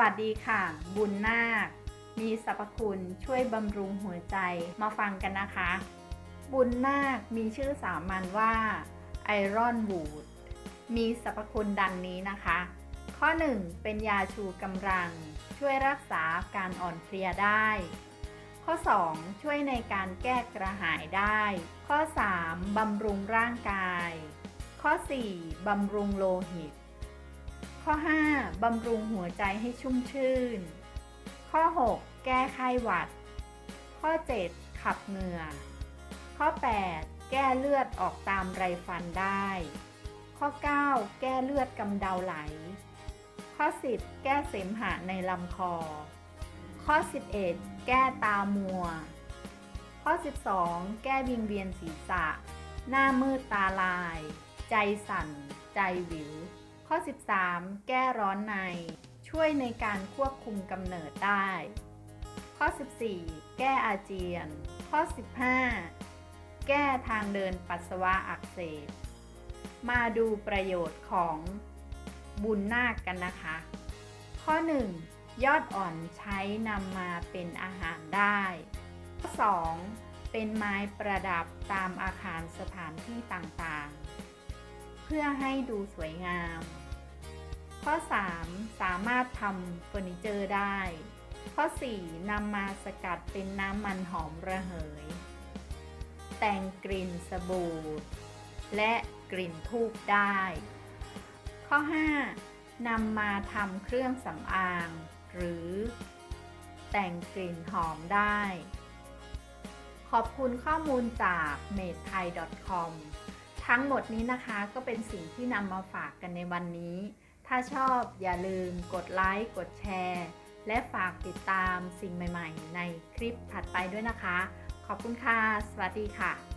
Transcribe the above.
วัสดีค่ะ บุญนาค มีสรรพคุณช่วยบำรุงหัวใจมาฟังกันนะคะ บุญนาคมีชื่อสามัญว่าไอรอนวูดมีสรรพคุณดังนี้นะคะ ข้อ 1 เป็นยาชูกำลัง ช่วยรักษาการอ่อนเพลียได้ ข้อ 2 ช่วยในการแก้กระหายได้ ข้อ 3บำรุงร่างกาย ข้อ 4บำรุงโลหิต ข้อ 5 บำรุงหัวใจให้ชุ่มชื่น ข้อ 6 แก้ไข้หวัด ข้อ 7 ขับเหงื่อ ข้อ 8 แก้เลือดออกตามไรฟันได้ ข้อ 9 แก้เลือดกำเดาไหล ข้อ 10 แก้เสมหะในลำคอ ข้อ 11 แก้ตามัว ข้อ 12 แก้วิงเวียนศีรษะ หน้ามืดตาลาย ใจสั่น ใจวิว ข้อ 13 แก้ร้อนใน ช่วยในการควบคุมกำเนิดได้ ข้อ 14 แก้อาเจียน ข้อ 15 แก้ทางเดินปัสสาวะอักเสบ มาดูประโยชน์ของบุญนาคกันนะคะ ข้อ 1 ยอดอ่อนใช้นำมาเป็นอาหารได้ ข้อ 2 เป็นไม้ประดับตามอาคารสถานที่ต่างๆ เพื่อให้ดูสวยงาม ข้อ 3 สามารถทำเฟอร์นิเจอร์ได้ ข้อ 4 นำมาสกัดเป็นน้ำมันหอมระเหย แต่งกลิ่นสบู่ และกลิ่นทูบได้ ข้อ 5 นำมาทำเครื่องสำอาง หรือแต่งกลิ่นหอมได้ ขอบคุณข้อมูลจาก m a d e t h a i c o m ทั้งหมดนี้นะคะก็เป็นสิ่งที่นำมาฝากกันในวันนี้ ถ้าชอบอย่าลืมกดไลค์กดแชร์ และฝากติดตามสิ่งใหม่ ๆ ในคลิปถัดไปด้วยนะคะ ขอบคุณค่ะ สวัสดีค่ะ